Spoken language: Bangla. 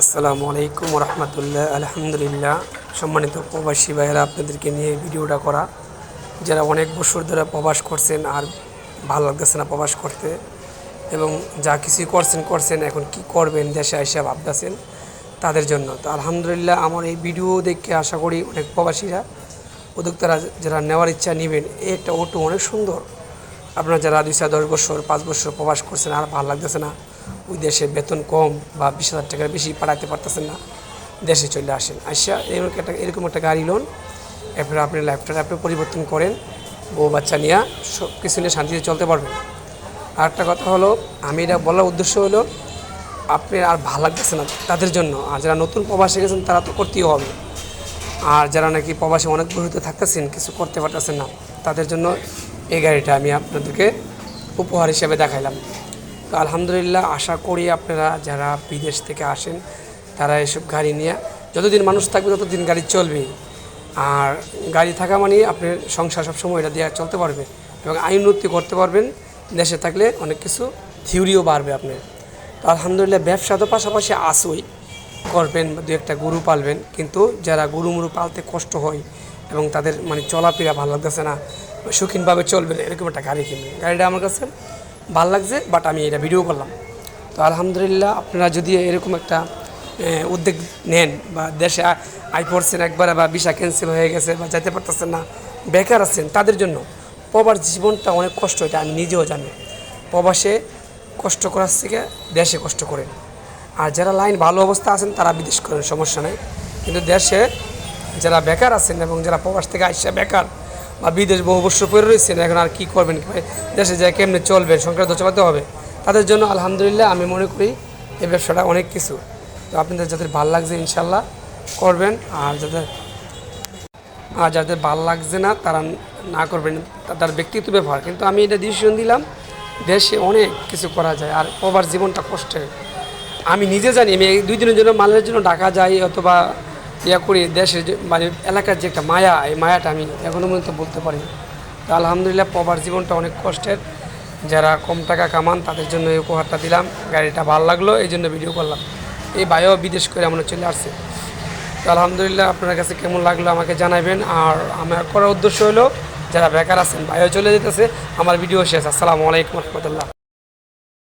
আসসালামু আলাইকুম রহমতুল্লাহ আলহামদুলিল্লাহ। সম্মানিত প্রবাসী ভাইয়েরা, আপনাদেরকে নিয়ে ভিডিওটা করা। যারা অনেক বছর ধরে প্রবাস করছেন আর ভালো লাগতেছে না প্রবাস করতে এবং যা কিছুই করছেন করছেন, এখন কি করবেন, দেশে এসে ভাবতেছেন তাদের জন্য। তো আলহামদুলিল্লাহ আমার এই ভিডিও দেখে আশা করি অনেক প্রবাসীরা, উদ্যোক্তারা যারা নেওয়ার ইচ্ছা নেবেন একটা অটো অনেক সুন্দর। আপনারা যারা দুই চার দশ বছর, পাঁচ বছর প্রবাস করছেন আর ভালো লাগতেছে না ওই দেশে বেতন কম বা বিশ হাজার টাকার বেশি পাঠাতে পারতেছেন না, দেশে চলে আসেন। আসা এরকম একটা এরকম একটা গাড়ি লোন, এরপরে আপনি লাইফটা আপনি পরিবর্তন করেন, বউ বাচ্চা নিয়ে সব কিছু নিয়ে শান্তিতে চলতে পারবেন। আর একটা কথা হলো, আমি এটা বলার উদ্দেশ্য হলো, আপনি আর ভালো লাগতেছে না তাদের জন্য। আর যারা নতুন প্রবাসে গেছেন, তারা তো করতেই হবে। আর যারা নাকি প্রবাসে অনেক বহিতে থাকতেছেন, কিছু করতে পারতেছেন না, তাদের জন্য এই গাড়িটা আমি আপনাদেরকে উপহার হিসেবে দেখাইলাম। তো আলহামদুলিল্লাহ আশা করি আপনারা যারা বিদেশ থেকে আসেন, তারা এসব গাড়ি নিয়ে যতদিন মানুষ থাকবে ততদিন গাড়ি চলবে। আর গাড়ি থাকা মানে আপনার সংসার সবসময় এটা দিয়ে চলতে পারবে এবং আইন উন্নতি করতে পারবেন, দেশে থাকলে অনেক কিছু থিওরিও বাড়বে আপনার। তো আলহামদুলিল্লাহ ব্যবসা তো পাশাপাশি আসুই করবেন বা দু একটা গরু পালবেন, কিন্তু যারা গরু মুরু পালতে কষ্ট হয় এবং তাদের মানে চলাফেরা ভালো লাগতেছে না শৌখিনভাবে চলবে এরকম একটা গাড়ি কিনবেন। গাড়িটা আমার কাছে ভালো লাগছে বাট আমি এটা ভিডিও করলাম। তো আলহামদুলিল্লাহ আপনারা যদি এরকম একটা উদ্যোগ নেন বা দেশে আই পড়ছেন একবারে বা ভিসা ক্যান্সেল হয়ে গেছে বা যেতে পারতেছেন না, বেকার আছেন, তাদের জন্য প্রবাস জীবনটা অনেক কষ্ট, এটা আমি নিজেও জানি। প্রবাসে কষ্ট করার থেকে দেশে কষ্ট করেন। আর যারা লাইন ভালো অবস্থা আছেন, তারা বিদেশ করেন, সমস্যা নেই। কিন্তু দেশে যারা বেকার আছেন এবং যারা প্রবাস থেকে আসছে বেকার বা বিদেশ বহু বছর পরে রয়েছেন, এখন আর কী করবেন? দেশে যায় কেমনে চলবেন? সংসার তো চালাতে হবে। তাদের জন্য আলহামদুলিল্লাহ আমি মনে করি এই ব্যবসাটা অনেক কিছু। তো আপনাদের যাদের ভালো লাগছে ইনশাল্লাহ করবেন। আর যাদের আর যাদের ভালো লাগছে না, তারা না করবেন। তার ব্যক্তিগত ব্যবহার। কিন্তু আমি এটা ডিসিশন দিলাম, দেশে অনেক কিছু করা যায় আর প্রবার জীবনটা কষ্টের। আমি নিজে জানি, আমি দুই দিনের জন্য মালের জন্য ঢাকা যাই অথবা ইয়া করি, দেশের মানে এলাকার যে একটা মায়া, এই মায়াটা আমি এখনও পর্যন্ত বলতে পারি। তো আলহামদুলিল্লাহ পবার জীবনটা অনেক কষ্টের। যারা কম টাকা কামান, তাদের জন্য এই উপহারটা দিলাম। গাড়িটা ভালো লাগল, এই জন্য ভিডিও করলাম। এই ভাইও বিদেশ করে আমরা চলে আসছে। তো আলহামদুলিল্লাহ আপনার কাছে কেমন লাগল আমাকে জানাবেন। আর আমার করার উদ্দেশ্য হলো, যারা বেকার আছেন, ভাইও চলে যেতেছে। আমার ভিডিও শেষ। আসসালামু আলাইকুম রহমতুল্লাহ।